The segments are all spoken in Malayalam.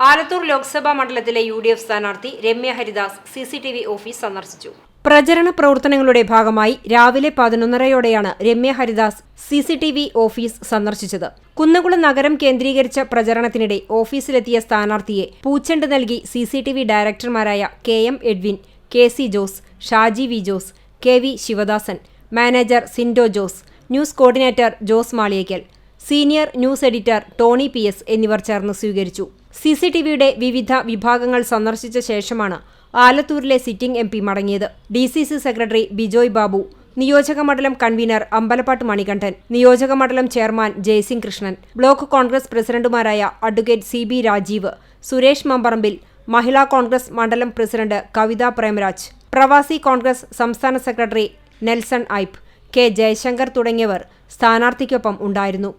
ആലത്തൂർ ലോക്സഭാ മണ്ഡലത്തിലെ യു ഡി എഫ് സ്ഥാനാർത്ഥി Ramya Haridas C C T V office സന്ദർശിച്ചു. പ്രചരണ പ്രവർത്തനങ്ങളുടെ ഭാഗമായി രാവിലെ പതിനൊന്നരയോടെയാണ് Ramya Haridas C C T V office സന്ദർശിച്ചത്. കുന്നകുളം നഗരം കേന്ദ്രീകരിച്ച പ്രചരണത്തിനിടെ ഓഫീസിലെത്തിയ സ്ഥാനാർത്ഥിയെ പൂച്ചെണ്ട് നൽകി C C T V ഡയറക്ടർമാരായ K M Edwin K C Jose Shaji V Jose K V Sivadasan manager Sindo Jose news coordinator Jose Maliyekkal senior news editor Tony P S എന്നിവർ ചേർന്ന് സ്വീകരിച്ചു. സി സി ടി വിയുടെ വിവിധ വിഭാഗങ്ങൾ സന്ദർശിച്ച ശേഷമാണ് ആലത്തൂരിലെ സിറ്റിംഗ് എം പി മടങ്ങിയത്. D C C secretary Bijoy Babu നിയോജക മണ്ഡലം കൺവീനർ അമ്പലപ്പാട്ട് മണികണ്ഠൻ നിയോജക മണ്ഡലം chairman Jayasingh Krishnan block Congress പ്രസിഡന്റുമാരായ advocate C B Rajeev Suresh Mambarambil Mahila Congress മണ്ഡലം പ്രസിഡന്റ് കവിത പ്രേമരാജ് പ്രവാസി കോൺഗ്രസ് സംസ്ഥാന സെക്രട്ടറി നെൽസൺ ഐപ്പ് കെ ജയശങ്കർ തുടങ്ങിയവർ സ്ഥാനാർത്ഥിക്കൊപ്പം ഉണ്ടായിരുന്നു.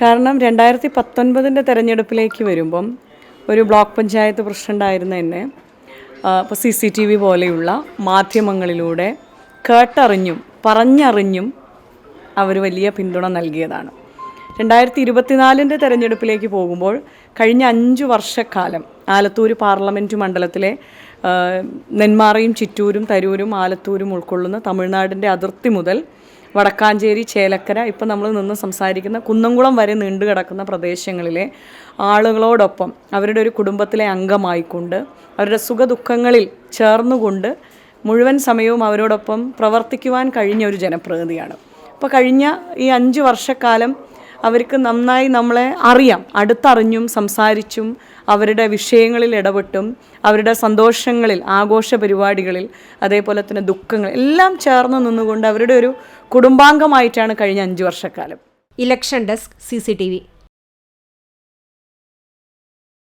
കാരണം രണ്ടായിരത്തി പത്തൊൻപതിന്റെ തെരഞ്ഞെടുപ്പിലേക്ക് വരുമ്പം ഒരു ബ്ലോക്ക് പഞ്ചായത്ത് പ്രസിഡന്റായിരുന്ന എന്നെ ഇപ്പോൾ സി സി ടി വി പോലെയുള്ള മാധ്യമങ്ങളിലൂടെ കേട്ടറിഞ്ഞും പറഞ്ഞറിഞ്ഞും അവർ വലിയ പിന്തുണ നൽകിയതാണ്. രണ്ടായിരത്തി ഇരുപത്തിനാലിന്റെ തെരഞ്ഞെടുപ്പിലേക്ക് പോകുമ്പോൾ കഴിഞ്ഞ അഞ്ച് വർഷക്കാലം ആലത്തൂർ പാർലമെന്റ് മണ്ഡലത്തിലെ നെന്മാറയും ചിറ്റൂരും തരൂരും ആലത്തൂരും ഉൾക്കൊള്ളുന്ന തമിഴ്നാടിന്റെ അതിർത്തി മുതൽ വടക്കാഞ്ചേരി ചേലക്കര ഇപ്പം നമ്മൾ നിന്ന് സംസാരിക്കുന്ന കുന്നംകുളം വരെ നീണ്ടു കിടക്കുന്ന പ്രദേശങ്ങളിലെ ആളുകളോടൊപ്പം അവരുടെ ഒരു കുടുംബത്തിലെ അംഗമായിക്കൊണ്ട് അവരുടെ സുഖദുഃഖങ്ങളിൽ ചേർന്നുകൊണ്ട് മുഴുവൻ സമയവും അവരോടൊപ്പം പ്രവർത്തിക്കുവാൻ കഴിഞ്ഞ ഒരു ജനപ്രതിനിധിയാണ്. അപ്പോൾ കഴിഞ്ഞ ഈ അഞ്ച് വർഷക്കാലം അവർക്ക് നന്നായി നമ്മളെ അറിയാം അടുത്തറിഞ്ഞും സംസാരിച്ചും അവരുടെ വിഷയങ്ങളിൽ ഇടപെട്ടും അവരുടെ സന്തോഷങ്ങളിൽ ആഘോഷ പരിപാടികളിൽ അതേപോലെ തന്നെ ദുഃഖങ്ങൾ എല്ലാം ചേർന്ന് നിന്നുകൊണ്ട് അവരുടെ ഒരു കുടുംബാംഗമായിട്ടാണ് കഴിഞ്ഞ അഞ്ച് വർഷക്കാലം. Election desk C